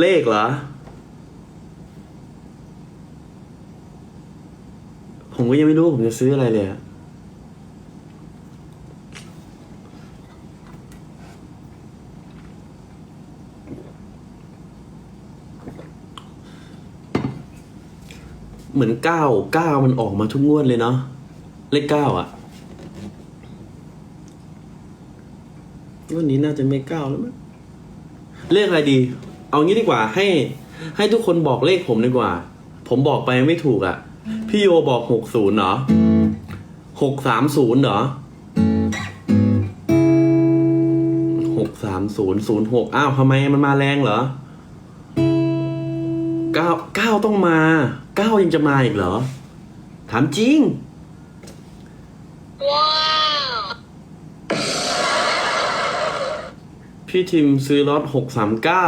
เลขเหรอ ผมก็ยังไม่รู้ผมจะซื้ออะไรเลยอะเหมือนเก้าเก้ามันออกมาทุกงวดเลยเนาะเลขเก้าอะวันนี้น่าจะไม่เก้าแล้วมั้งเลขอะไรดี เอางี้ดีกว่าให้ให้ทุกคนบอกเลขผมดีกว่า ผมบอกไปไม่ถูกอะ่ะ พี่โยบอกหกศูนย์เหรอหกสามศูนย์เหรอหกสามศูนย์ศูนย์หกอ้าวทำไมมันมาแรงเหรอเก้าเก้าต้องมาเก้ายังจะมาอีกเหรอ ถามจริงพี่ทิมซื้อรถหกสามเก้า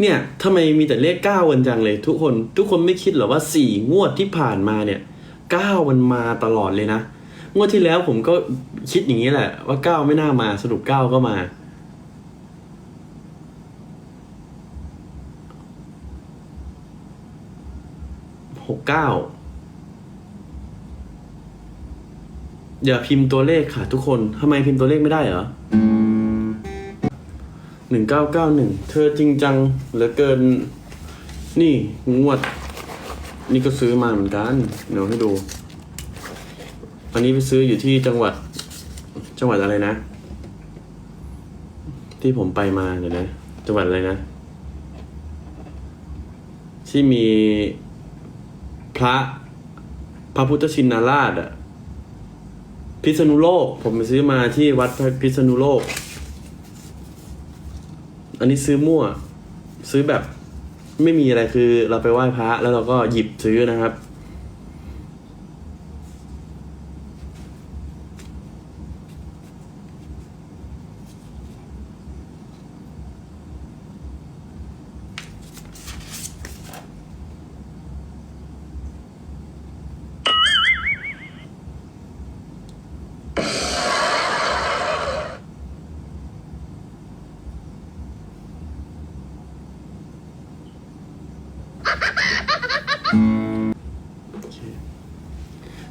เนี่ยทำไมมีแต่เลขเก้ากันจังเลย ทุกคนทุกคนไม่คิดหรอว่าสี่งวดที่ผ่านมาเนี่ยเก้ามันมาตลอดเลยนะงวดที่แล้วผมก็คิดอย่างนี้แหละ ว่าเก้าไม่น่ามาสรุปเก้าก็มา หกเก้าอย่าพิมพ์ตัวเลขค่ะทุกคนทำไมพิมพ์ตัวเลขไม่ได้เหรอ หนึ่งเก้าเก้าหนึ่งเธอจริงจังเหลือเกิน นี่งวด นี่ก็ซื้อมาเหมือนกัน เดี๋ยวให้ดู อันนี้ไปซื้ออยู่ที่จังหวัด จังหวัดอะไรนะ ที่ผมไปมาเดี๋ยวนะ จังหวัดอะไรนะ ที่มีพระพระพุทธชินราชอะพิษณุโลก ผมไปซื้อมาที่วัดพิษณุโลก อันนี้ซื้อมั่ว ซื้อแบบไม่มีอะไรคือเราไปไหว้พระแล้วเราก็หยิบซื้อนะครับ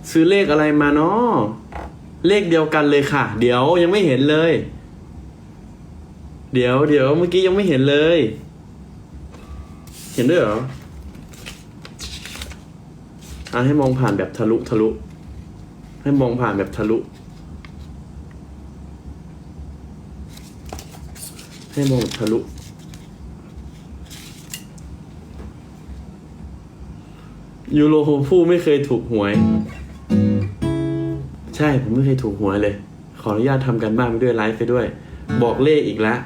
ซื้อเลขอะไรมาเนาะเลขเดียวกันเลยค่ะ เดี๋ยวยังไม่เห็นเลย เดี๋ยวเดี๋ยวเมื่อกี้ยังไม่เห็นเลย เห็นด้วยเหรออะให้มองผ่านแบบทะลุทะลุ ให้มองผ่านแบบทะลุ ให้มองทะลุ ยูโรผู้ไม่เคยถูกหวย ใช่ผมไม่เคยถูกหวยเลย ขออนุญาตทำกันบ้านไปด้วยไลฟ์ไปด้วย บอกเลขอีกแล้ว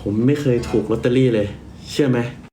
ผมไม่เคยถูกลอตเตอรี่เลย เชื่อไหม